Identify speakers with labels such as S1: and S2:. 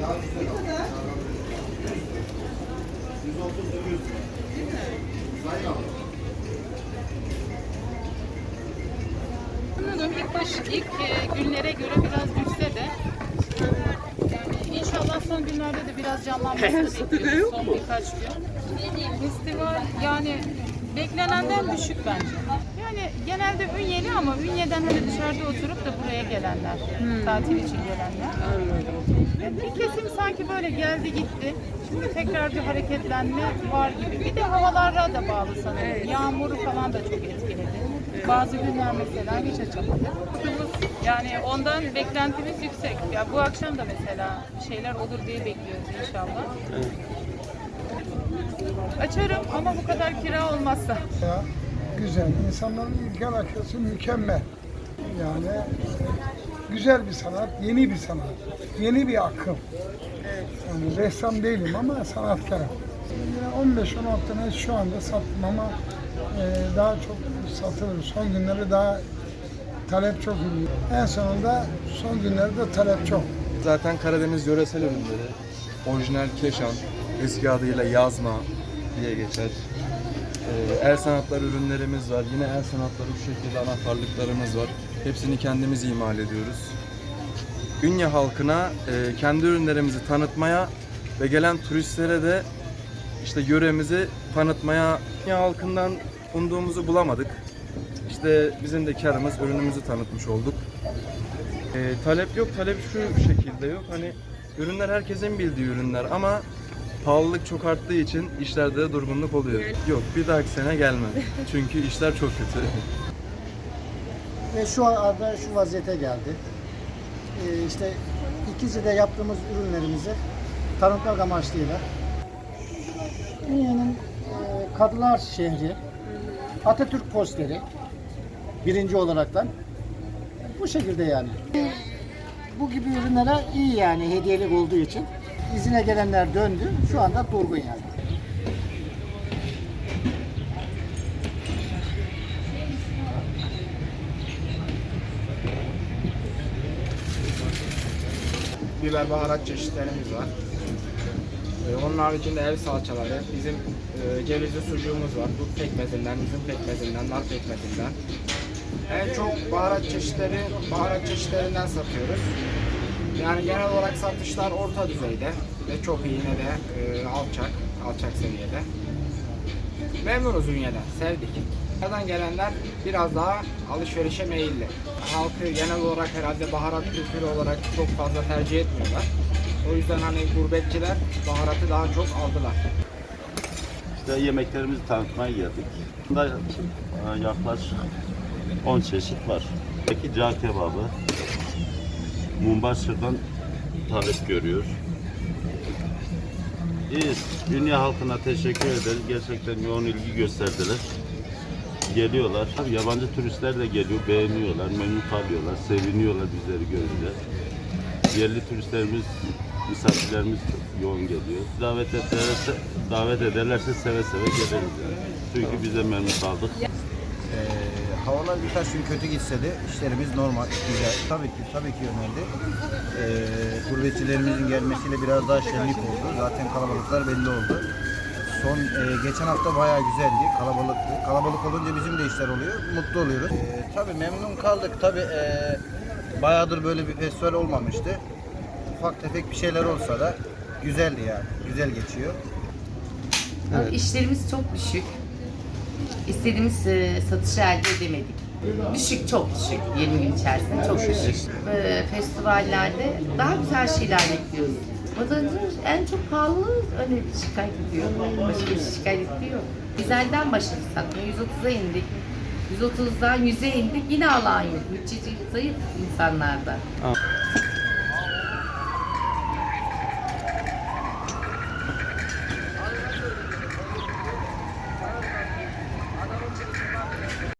S1: Ne 130 döviz. Değil mi? İlk, baş, ilk e, günlere göre biraz düşse de yani inşallah son günlerde de biraz canlanmasını bekliyoruz. Son birkaç gün. Festival yani beklenenden düşük bence. Yani genelde Ünye'li ama Ünye'den hani dışarıda oturup da buraya gelenler, tatil için gelenler. Yani bir kesim sanki böyle geldi gitti. Şimdi tekrar bir hareketlenme var gibi. Bir de havalara da bağlı sanırım. Yağmuru falan da çok etkiledi. Bazı günler mesela hiç açamadı. Yani ondan beklentimiz yüksek. Ya bu akşam da mesela bir şeyler olur diye bekliyoruz inşallah. Açarım ama bu kadar kira olmazsa.
S2: Ya, güzel. İnsanların ilgi alakası mükemmel. Yani güzel bir sanat, yeni bir sanat, yeni bir akım. Yani ressam değilim ama sanatkarım. Yine 15-16 tane şu anda sattım ama e, daha çok satılır. Son günleri daha talep çok iyi. En sonunda son günlerde talep çok.
S3: Zaten Karadeniz yöresel ürünleri, orijinal keşan, eski adıyla yazma diye geçer. Ee, el sanatları ürünlerimiz var. Yine el sanatları bu şekilde anahtarlıklarımız var. Hepsini kendimiz imal ediyoruz. Ünye halkına e, kendi ürünlerimizi tanıtmaya ve gelen turistlere de işte yöremizi tanıtmaya Ünye halkından umduğumuzu bulamadık. İşte bizim de karımız ürünümüzü tanıtmış olduk. E, talep yok. Talep şu şekilde yok. Hani ürünler herkesin bildiği ürünler ama pahalılık çok arttığı için işlerde de durgunluk oluyor. Yok bir dahaki sene gelmem. Çünkü işler çok kötü.
S4: Ve şu anda şu vaziyete geldi. Ee, işte ikisi de yaptığımız ürünlerimizi tanıtmak amaçlıyla Ünye'nin e, Kadılar şehri Atatürk posteri birinci olaraktan bu şekilde yani. Bu gibi ürünlere iyi yani hediyelik olduğu için izine gelenler döndü. Şu anda durgun yani.
S5: biber baharat çeşitlerimiz var. Ee, Onun haricinde ev salçaları, bizim e, cevizli sucuğumuz var. Dut pekmezinden, üzüm pekmezinden, nar pekmezinden. En çok baharat çeşitleri, baharat çeşitlerinden satıyoruz. Yani genel olarak satışlar orta düzeyde ve çok iyi yine de e, alçak, alçak seviyede. Memnunuz Ünye'den, sevdik. Nereden gelenler biraz daha alışverişe meyilli. Halkı genel olarak herhalde baharat kültürü olarak çok fazla tercih etmiyorlar. O yüzden hani gurbetçiler baharatı daha çok aldılar.
S6: İşte yemeklerimizi tanıtmaya geldik. Bunda e, yaklaşık 10 çeşit var. Peki cağ kebabı, mumbaşırdan talep görüyor. İyiyiz. Dünya halkına teşekkür ederiz. Gerçekten yoğun ilgi gösterdiler. Geliyorlar. Tabii yabancı turistler de geliyor, beğeniyorlar, memnun kalıyorlar, seviniyorlar bizleri görünce. Yerli turistlerimiz, misafirlerimiz yoğun geliyor. Davet ederlerse, davet ederlerse seve seve geliriz yani. Çünkü biz de memnun kaldık.
S7: Ee, havalar birkaç gün kötü gitse de işlerimiz normal, güzel. Tabii ki, tabii ki önemli. Ee, gurbetçilerimizin gelmesiyle biraz daha şenlik oldu. Zaten kalabalıklar belli oldu. Son e, geçen hafta bayağı güzeldi, kalabalıktı. Kalabalık olunca bizim de işler oluyor, mutlu oluyoruz. Ee, tabii memnun kaldık. Tabii e, bayağıdır böyle bir festival olmamıştı. Ufak tefek bir şeyler olsa da güzeldi yani, güzel geçiyor.
S8: Ama İşlerimiz çok düşük. İstediğimiz e, satışı elde edemedik. Düşük, çok düşük. 20 gün içerisinde çok düşük. E, festivallerde daha güzel şeyler bekliyoruz. Vatandaşlar en çok pahalı hani şikayet ediyor. Başka bir şikayet ediyor. Güzelden başladık satmaya. 130'a indik. 130'dan 100'e indik. Yine alan yok. Bütçeci zayıf insanlarda.